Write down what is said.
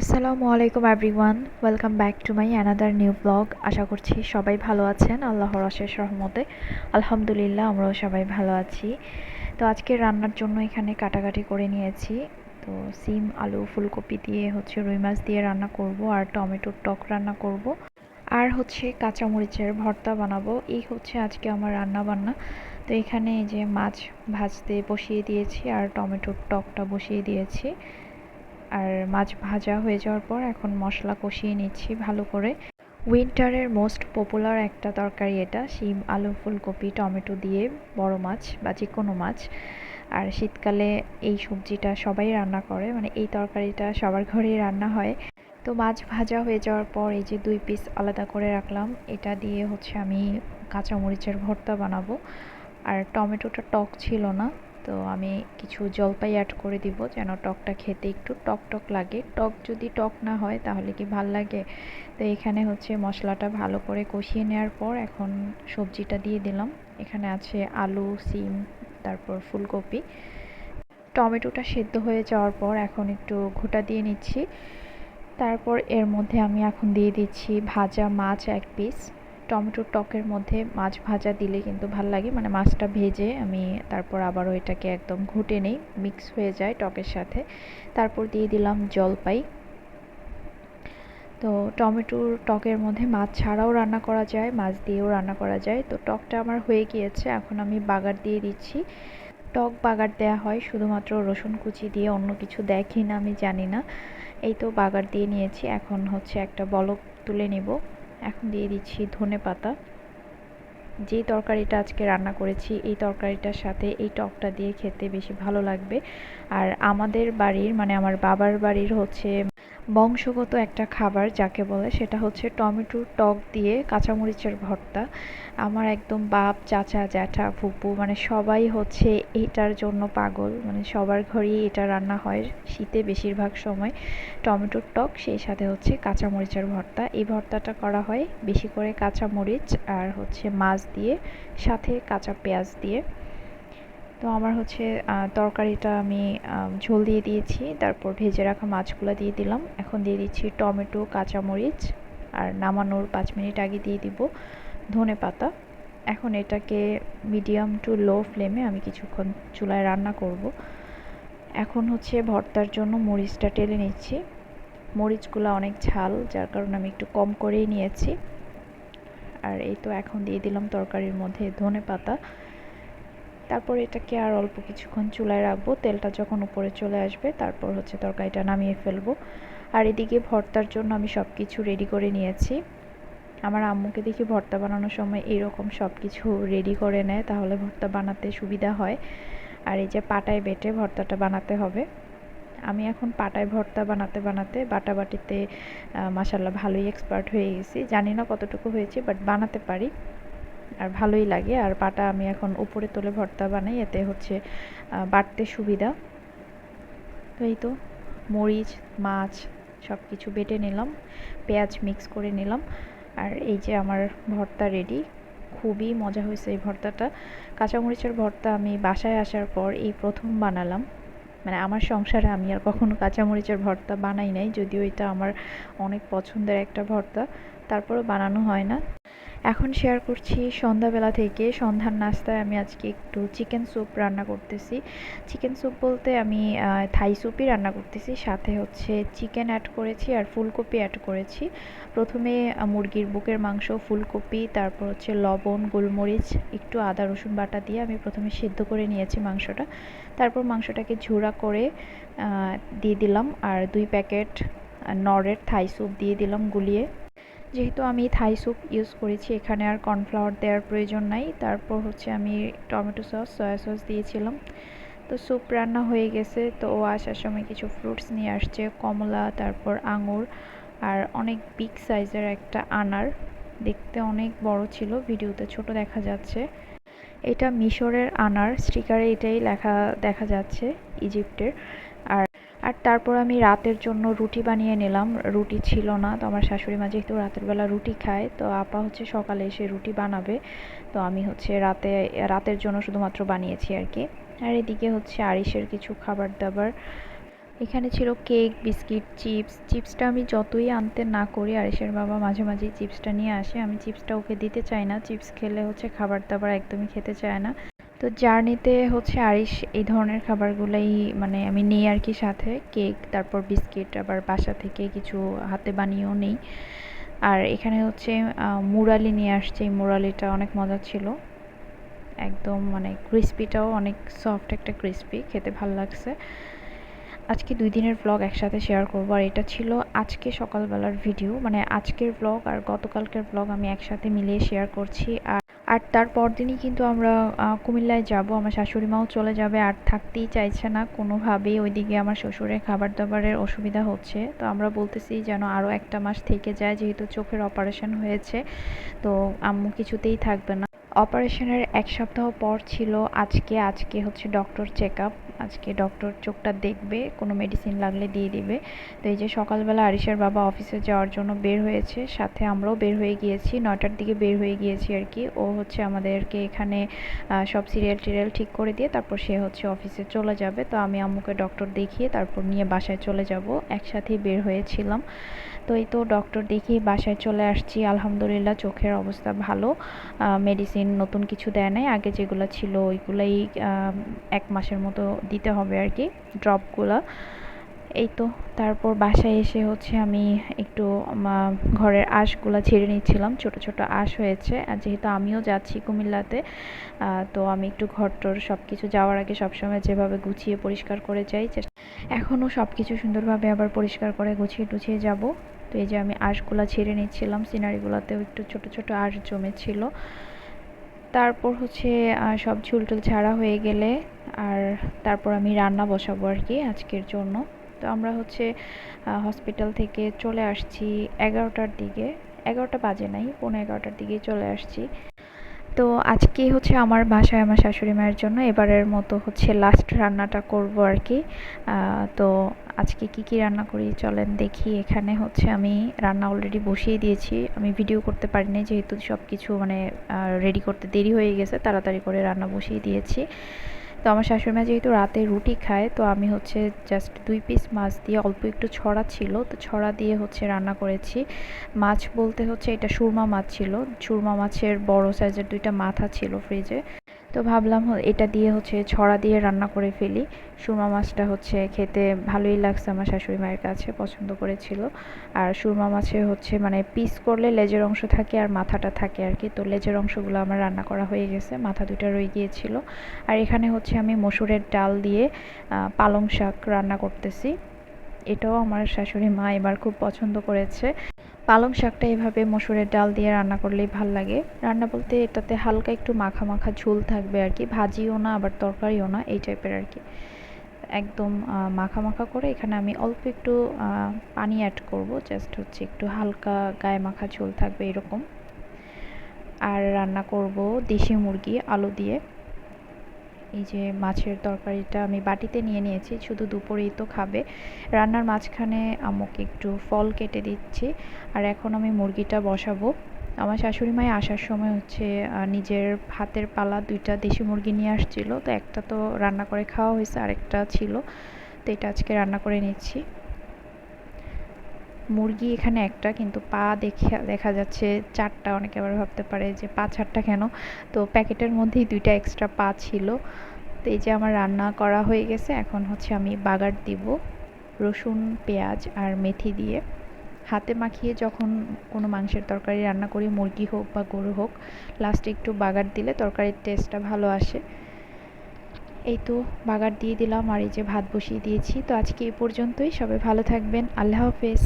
আসসালামু আলাইকুম everyone welcome back to my another new blog আশা করছি সবাই ভালো আছেন, আল্লাহর অশেষ রহমতে। আলহামদুলিল্লাহ, আমরাও সবাই ভালো আছি। তো আজকে রান্নার জন্য এখানে কাটাকাটি করে নিয়েছি। তো সিম, আলু, ফুলকপি দিয়ে হচ্ছে রুই মাছ দিয়ে রান্না করব আর টমেটোর টক রান্না করব। আর হচ্ছে কাঁচামরিচের ভর্তা বানাবো। এই হচ্ছে আজকে আমার রান্না বান্না তো এখানে এই যে মাছ ভাজতে বসিয়ে দিয়েছি আর টমেটোর টকটা বসিয়ে দিয়েছি। আর মাছ ভাজা হয়ে যাওয়ার পর এখন মশলা কষিয়ে নিচ্ছি ভালো করে। উইন্টারের মোস্ট পপুলার একটা তরকারি এটা, শিম, আলু, ফুলকপি, টমেটো দিয়ে বড় মাছ বা যে কোনো মাছ। আর শীতকালে এই সবজিটা সবাই রান্না করে মানে এই তরকারিটা সবার ঘরেই রান্না হয়। তো মাছ ভাজা হয়ে যাওয়ার পর এই যে দুই পিস আলাদা করে রাখলাম, এটা দিয়ে হচ্ছে আমি কাঁচামরিচের ভর্তা বানাবো। আর টমেটোটা টক ছিল না তো আমি কিছু জলপাই অ্যাড করে দিব, যেন টকটা খেতে একটু টক টক লাগে। টক যদি টক না হয়, তাহলে কি ভালো লাগে? তো এখানে হচ্ছে মশলাটা ভালো করে কষিয়ে নেওয়ার পর এখন সবজিটা দিয়ে দিলাম। এখানে আছে আলু, সিম, তারপর ফুলকপি। টমেটোটা সেদ্ধ হয়ে যাওয়ার পর এখন একটু ঘোটা দিয়ে নিচ্ছি। তারপর এর মধ্যে আমি এখন দিয়ে দিচ্ছি ভাজা মাছ এক পিস টমেটোর টকের মধ্যে মাছ ভাজা দিলে কিন্তু ভালো লাগে। মানে মাছটা ভেজে আমি তারপর আবারও এটাকে একদম ঘুটে নেই মিক্স হয়ে যায় টকের সাথে। তারপর দিয়ে দিলাম জলপাই। তো টমেটোর টকের মধ্যে মাছ ছাড়াও রান্না করা যায়, মাছ দিয়েও রান্না করা যায়। তো টকটা আমার হয়ে গিয়েছে, এখন আমি বাগার দিয়ে দিচ্ছি। টক বাগার দেয়া হয় শুধুমাত্র রসুন কুচি দিয়ে, অন্য কিছু দেখি না আমি, জানি না। এই তো বাগার দিয়ে নিয়েছি, এখন হচ্ছে একটা বলক তুলে নেব। এখন দিয়ে দিচ্ছি ধনে পাতা। যেই তরকারিটা আজকে রান্না করেছি, এই তরকারিটার সাথে এই টকটা দিয়ে খেতে বেশি ভালো লাগবে। আর আমাদের বাড়ির মানে আমার বাবার বাড়ির হচ্ছে বংশগত একটা খাবার যাকে বলে, সেটা হচ্ছে টমেটোর টক দিয়ে কাঁচামরিচের ভর্তা। আমার একদম বাপ, চাচা, জ্যাঠা, ফুপু মানে সবাই হচ্ছে এটার জন্য পাগল। মানে সবার ঘরেই এটা রান্না হয় শীতে বেশিরভাগ সময় টমেটোর টক, সেই সাথে হচ্ছে কাঁচামরিচের ভর্তা। এই ভর্তাটা করা হয় বেশি করে কাঁচামরিচ আর হচ্ছে মাছ দিয়ে, সাথে কাঁচা পেঁয়াজ দিয়ে। তো আমার হচ্ছে তরকারিটা আমি, ঝোল দিয়ে দিয়েছি, তারপর ভেজে রাখা মাছগুলো দিয়ে দিলাম। এখন দিয়ে দিচ্ছি টমেটো, কাঁচামরিচ, আর নামানোর পাঁচ মিনিট আগে দিয়ে দিব ধনে পাতা। এখন এটাকে মিডিয়াম টু লো ফ্লেমে আমি কিছুক্ষণ চুলায় রান্না করব। এখন হচ্ছে ভর্তার জন্য মরিচটা টেলে নিচ্ছি। মরিচগুলো অনেক ঝাল, যার কারণে আমি একটু কম করেই নিয়েছি। আর এই তো এখন দিয়ে দিলাম তরকারির মধ্যে ধনে পাতা। তারপর এটাকে আর অল্প কিছুক্ষণ চুলায় রাখব। তেলটা যখন উপরে চলে আসবে, তারপর হচ্ছে তরকারিটা নামিয়ে ফেলব। আর এদিকে ভর্তার জন্য আমি সব কিছু রেডি করে নিয়েছি। আমার আম্মুকে দেখি ভর্তা বানানোর সময় এইরকম সব কিছু রেডি করে নেয়, তাহলে ভর্তা বানাতে সুবিধা হয়। আর এই যে পাটায় বেটে ভর্তাটা বানাতে হবে। আমি এখন পাটায় ভর্তা বানাতে বানাতে বাটাবাটিতে মাসাল্লাহ ভালোই এক্সপার্ট হয়ে গেছি। জানি না কতটুকু হয়েছে বাট বানাতে পারি। আর ভালোই লাগে। আর পাটা আমি এখন উপরে তুলে ভর্তা বানাই, এতে হচ্ছে বাটতে সুবিধা। তো এই তো, মরিচ, মাছ সব কিছু বেটে নিলাম, পেঁয়াজ মিক্স করে নিলাম। আর এই যে আমার ভর্তা রেডি খুবই মজা হয়েছে এই ভর্তাটা। কাঁচামরিচের ভর্তা আমি বাসায় আসার পর এই প্রথম বানালাম। মানে আমার সংসারে আমি আর কখনো কাঁচামরিচের ভর্তা বানাই নাই, যদিও এটা আমার অনেক পছন্দের একটা ভর্তা। তারপরও বানানো হয় না। এখন শেয়ার করছি সন্ধ্যাবেলা থেকে। সন্ধ্যার নাস্তায় আমি আজকে একটু চিকেন স্যুপ রান্না করতেছি। চিকেন স্যুপ বলতে আমি থাই স্যুপই রান্না করতেছি। সাথে হচ্ছে চিকেন অ্যাড করেছি আর ফুলকপি অ্যাড করেছি। প্রথমে মুরগির বুকের মাংস, ফুলকপি, তারপর হচ্ছে লবণ, গোলমরিচ, একটু আদা, রসুন বাটা দিয়ে আমি প্রথমে সিদ্ধ করে নিয়েছি মাংসটা। তারপর মাংসটাকে ঝুড়া করে দিয়ে দিলাম। আর দুই প্যাকেট নরের থাই স্যুপ দিয়ে দিলাম গুলিয়ে। যেহেতু আমি থাই স্যুপ ইউজ করেছি, এখানে আর কর্নফ্লাওয়ার দেওয়ার প্রয়োজন নাই। তারপর হচ্ছে আমি টমেটো সস, সয়া সস দিয়েছিলাম। তো স্যুপ রান্না হয়ে গেছে, তো ও আসার সময় কিছু ফ্রুটস নিয়ে আসছে, কমলা, তারপর আঙুর আর অনেক বিগ সাইজের একটা আনার। দেখতে অনেক বড় ছিল, ভিডিওতে ছোট দেখা যাচ্ছে। এটা মিশরের আনার, স্টিকারে এটাই লেখা দেখা যাচ্ছে, ইজিপ্টের। আর তারপর আমি রাতের জন্য রুটি বানিয়ে নিলাম। রুটি ছিল না, তো আমার শাশুড়ি মা যেহেতু রাতের বেলা রুটি খায়, তো আপা হচ্ছে সকালে এসে রুটি বানাবে। তো আমি হচ্ছে রাতে, রাতের জন্য শুধুমাত্র বানিয়েছি আর কি। আর এদিকে হচ্ছে আরিসের কিছু খাবার দাবার। এখানে ছিল কেক, বিস্কিট, চিপস। চিপসটা আমি যতই আনতে না করি আরিসের বাবা মাঝে মাঝে চিপসটা নিয়ে আসে। আমি চিপসটা ওকে দিতে চাই না। চিপস খেলে হচ্ছে খাবার দাবার একদমই খেতে চায় না। তো জার্নিতে হচ্ছে আরিস এই ধরনের খাবারগুলোই মানে আমি নিই আর কি সাথে। কেক, তারপর বিস্কিট, আবার বাসা থেকে কিছু হাতে বানিয়েও নেই। আর এখানে হচ্ছে মুরালি নিয়ে আসছে। এই মুরালিটা অনেক মজা ছিল। একদম মানে ক্রিস্পিটাও অনেক সফট একটা ক্রিস্পি, খেতে ভালো লাগছে। আজকে দুই দিনের ব্লগ একসাথে শেয়ার করব। আর এটা ছিল আজকে সকালবেলার ভিডিও মানে আজকের ব্লগ আর গতকালকের ব্লগ আমি একসাথে মিলিয়ে শেয়ার করছি। আর আর তার পরদিনই কিন্তু আমরা কুমিল্লায় যাব। আমার শাশুড়ি মাও চলে যাবে, আর থাকতেই চাইছে না। কোনোভাবেই ওইদিকে আমার শ্বশুরের খাবার দাবারের অসুবিধা হচ্ছে। তো আমরা বলতেছি যেন আরও একটা মাস থেকে যায়, যেহেতু চোখের অপারেশন হয়েছে। তো আম্মু কিছুতেই থাকবে না। অপারেশনের এক সপ্তাহ পর ছিল আজকে। আজকে হচ্ছে ডক্টর চেক আপ আজকে ডক্টর চোখটা দেখবে, কোনো মেডিসিন লাগলে দিয়ে দিবে। তো এই যে সকালবেলা আরিশার বাবা অফিসে যাওয়ার জন্য বের হয়েছে, সাথে আমরাও বের হয়ে গিয়েছি, নয়টার দিকে বের হয়ে গিয়েছি আর কি। ও হচ্ছে আমাদেরকে এখানে সব সিরিয়াল টিরিয়াল ঠিক করে দিয়ে তারপর সে হচ্ছে অফিসে চলে যাবে। তো আমি আম্মুকে ডক্টর দেখিয়ে তারপর নিয়ে বাসায় চলে যাব। একসাথেই বের হয়েছিলাম। তো এই তো ডক্টর দেখিয়ে বাসায় চলে আসছি। আলহামদুলিল্লাহ চোখের অবস্থা ভালো। মেডিসিন নতুন কিছু দেয় নাই। আগে যেগুলো ছিল ওইগুলাই এক মাসের মতো দিতে হবে আর কি ড্রপগুলো এই তো, তারপর বাসায় এসে হচ্ছে আমি একটু ঘরের আঁশগুলো ছেড়ে নিচ্ছিলাম। ছোট ছোট আঁশ হয়েছে। আর যেহেতু আমিও যাচ্ছি কুমিল্লাতে তো আমি একটু ঘরটর সব কিছু যাওয়ার আগে সবসময় যেভাবে গুছিয়ে পরিষ্কার করে যাই এখনও সব কিছু সুন্দরভাবে আবার পরিষ্কার করে গুছিয়ে টুছিয়ে যাব। তো এই যে আমি আঁশগুলো ছেড়ে নিচ্ছিলাম, সিনারিগুলোতেও একটু ছোট ছোট আঁশ জমেছিল। তারপর হচ্ছে সব ঝুলটুল ছাড়া হয়ে গেলে আর তারপর আমি রান্না বসাবো আর কি আজকের জন্য। তো আমরা হচ্ছে হসপিটাল থেকে চলে আসছি এগারোটার দিকে। এগারোটা বাজে নাই পনেরো এগারোটার দিকে চলে আসছি। তো আজকে হচ্ছে আমার বাসায় আমার শাশুড়ি মায়ের জন্য এবারের মতো হচ্ছে লাস্ট রান্নাটা করব আর কি। তো আজকে কি কি রান্না করি চলেন দেখি। এখানে হচ্ছে আমি রান্না অলরেডি বসিয়ে দিয়েছি। আমি ভিডিও করতে পারিনি যেহেতু সব কিছু মানে রেডি করতে দেরি হয়ে গেছে, তাড়াতাড়ি করে রান্না বসিয়ে দিয়েছি। তো আমার শাশুড়ি মা যেহেতু রাতে রুটি খায়, তো আমি হচ্ছে জাস্ট দুই পিস মাছ দিয়ে অল্প একটু ছড়া ছিল। তো ছড়া দিয়ে হচ্ছে রান্না করেছি। মাছ বলতে হচ্ছে এটা সুরমা মাছ ছিল। সুরমা মাছের বড় সাইজের দুইটা মাথা ছিল ফ্রিজে তো ভাবলাম এটা দিয়ে হচ্ছে ছড়া দিয়ে রান্না করে ফেলি। সুরমা মাছটা হচ্ছে খেতে ভালোই লাগছে আমার শাশুড়ি মায়ের কাছে, পছন্দ করেছিল। আর সুরমা মাছে হচ্ছে মানে পিস করলে লেজের অংশ থাকে আর মাথাটা থাকে আর কি। তো লেজের অংশগুলো আমার রান্না করা হয়ে গেছে, মাথা দুইটা রয়ে গিয়েছিল। আর এখানে হচ্ছে আমি মসুরের ডাল দিয়ে পালং শাক রান্না করতেছি। এটাও আমার শাশুড়ি মা এবার খুব পছন্দ করেছে। পালং শাকটা এভাবে মসুরের ডাল দিয়ে রান্না করলেই ভালো লাগে। রান্না বলতে এটাতে হালকা একটু মাখা মাখা ঝোল থাকবে আর কি, ভাজিও না, আবার তরকারিও না, এই টাইপের আর কি। একদম মাখা মাখা করে এখানে আমি অল্প একটু পানি অ্যাড করব জাস্ট হচ্ছে একটু হালকা গায়ে মাখা ঝোল থাকবে এরকম। আর রান্না করব দেশি মুরগি, আলু দিয়ে। এই যে মাছের তরকারিটা আমি বাটিতে নিয়ে নিয়েছি, শুধু দুপুরেই তো খাবে। রান্নার মাঝখানে আমাকে একটু ফল কেটে দিচ্ছি, আর এখন আমি মুরগিটা বসাবো। আমার শাশুড়ি মাই আসার সময় হচ্ছে নিজের হাতের পালা দুইটা দেশি মুরগি নিয়ে আসছিল, তো একটা তো রান্না করে খাওয়া হয়েছে, আরেকটা ছিল। তো এটা আজকে রান্না করে নিচ্ছি। মুরগি এখানে একটা, কিন্তু পা দেখে, দেখা যাচ্ছে চারটা, অনেকে আবার ভাবতে পারে যে পা চারটা কেন? তো প্যাকেটের মধ্যেই দুইটা এক্সট্রা পা ছিল। তো এই যে আমার রান্না করা হয়ে গেছে, এখন হচ্ছে আমি বাগার দিব। রসুন, পেঁয়াজ আর মেথি দিয়ে। হাতে মাখিয়ে যখন কোনো মাংসের তরকারি রান্না করি, মুরগি হোক বা গরু হোক লাস্টে একটু বাগার দিলে তরকারির টেস্টটা ভালো আসে। এই তো বাগার দিয়ে দিলাম, আর এই যে ভাত বসিয়ে দিয়েছি। তো আজকে এই পর্যন্তই, সবাই ভালো থাকবেন, আল্লাহ হাফেজ।